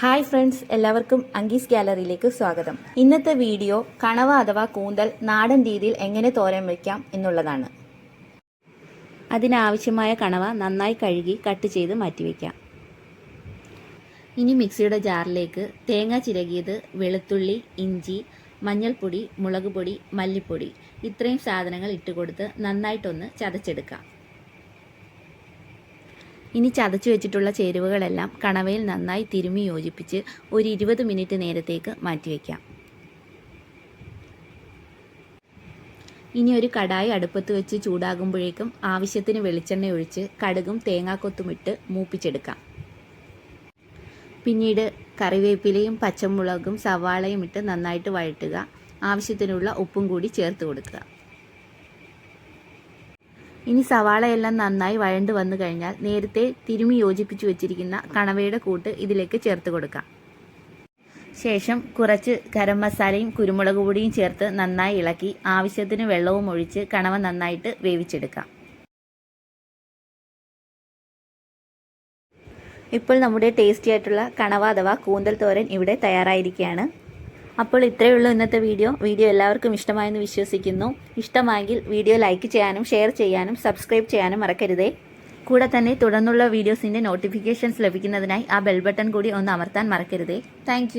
Hi friends എല്ലാവർക്കും അങ്കീസ് ഗാലറിയിലേക്ക് സ്വാഗതം. ഇന്നത്തെ വീഡിയോ കണവ അഥവാ കൂന്തൽ നാടൻ രീതിയിൽ എങ്ങനെ തോരൻ വയ്ക്കാം എന്നുള്ളതാണ്. അതിനാവശ്യമായ കണവ നന്നായി കഴുകി കട്ട് ചെയ്ത് മാറ്റിവെക്കാം ഇനി മിക്സിയുടെ ജാറിലേക്ക് തേങ്ങ ചിരകിയത് വെളുത്തുള്ളി ഇഞ്ചി മഞ്ഞൾപ്പൊടി മുളക് പൊടി മല്ലിപ്പൊടി ഇത്രയും സാധനങ്ങൾ ഇട്ട് കൊടുത്ത് നന്നായിട്ടൊന്ന് ചതച്ചെടുക്കാം. ഇനി ചതച്ചു വെച്ചിട്ടുള്ള ചേരുവകളെല്ലാം കണവയിൽ നന്നായി തിരുമി യോജിപ്പിച്ച് ഒരു ഇരുപത് മിനിറ്റ് നേരത്തേക്ക് മാറ്റിവെക്കാം ഇനി ഒരു കടായി അടുപ്പത്ത് വെച്ച് ചൂടാകുമ്പോഴേക്കും ആവശ്യത്തിന് വെളിച്ചെണ്ണ ഒഴിച്ച് കടുകും തേങ്ങാക്കൊത്തും ഇട്ട് മൂപ്പിച്ചെടുക്കാം. പിന്നീട് കറിവേപ്പിലയും പച്ചമുളകും സവാളയും ഇട്ട് നന്നായിട്ട് വഴറ്റുക. ആവശ്യത്തിനുള്ള ഉപ്പും കൂടി ചേർത്ത് കൊടുക്കുക. ഇനി സവാളയെല്ലാം നന്നായി വഴണ്ട് വന്നു കഴിഞ്ഞാൽ നേരത്തെ തിരുമി യോജിപ്പിച്ചു വെച്ചിരിക്കുന്ന കണവയുടെ കൂട്ട് ഇതിലേക്ക് ചേർത്ത് കൊടുക്കാം. ശേഷം കുറച്ച് ഗരം മസാലയും കുരുമുളക് പൊടിയും ചേർത്ത് നന്നായി ഇളക്കി ആവശ്യത്തിന് വെള്ളവും ഒഴിച്ച് കണവ നന്നായിട്ട് വേവിച്ചെടുക്കാം. ഇപ്പോൾ നമ്മുടെ ടേസ്റ്റി ആയിട്ടുള്ള കണവ അഥവാ കൂന്തൽ തോരൻ ഇവിടെ തയ്യാറായിരിക്കുകയാണ്. അപ്പോൾ ഇത്രയേ ഉള്ളൂ ഇന്നത്തെ വീഡിയോ. വീഡിയോ എല്ലാവർക്കും ഇഷ്ടമായെന്ന് വിശ്വസിക്കുന്നു. ഇഷ്ടമായെങ്കിൽ വീഡിയോ ലൈക്ക് ചെയ്യാനും ഷെയർ ചെയ്യാനും സബ്സ്ക്രൈബ് ചെയ്യാനും മറക്കരുതേ. കൂടെ തന്നെ തുടർന്നുള്ള വീഡിയോസിന്റെ നോട്ടിഫിക്കേഷൻസ് ലഭിക്കുന്നതിനായി ആ ബെൽ ബട്ടൺ കൂടി ഒന്ന് അമർത്താൻ മറക്കരുതേ. താങ്ക്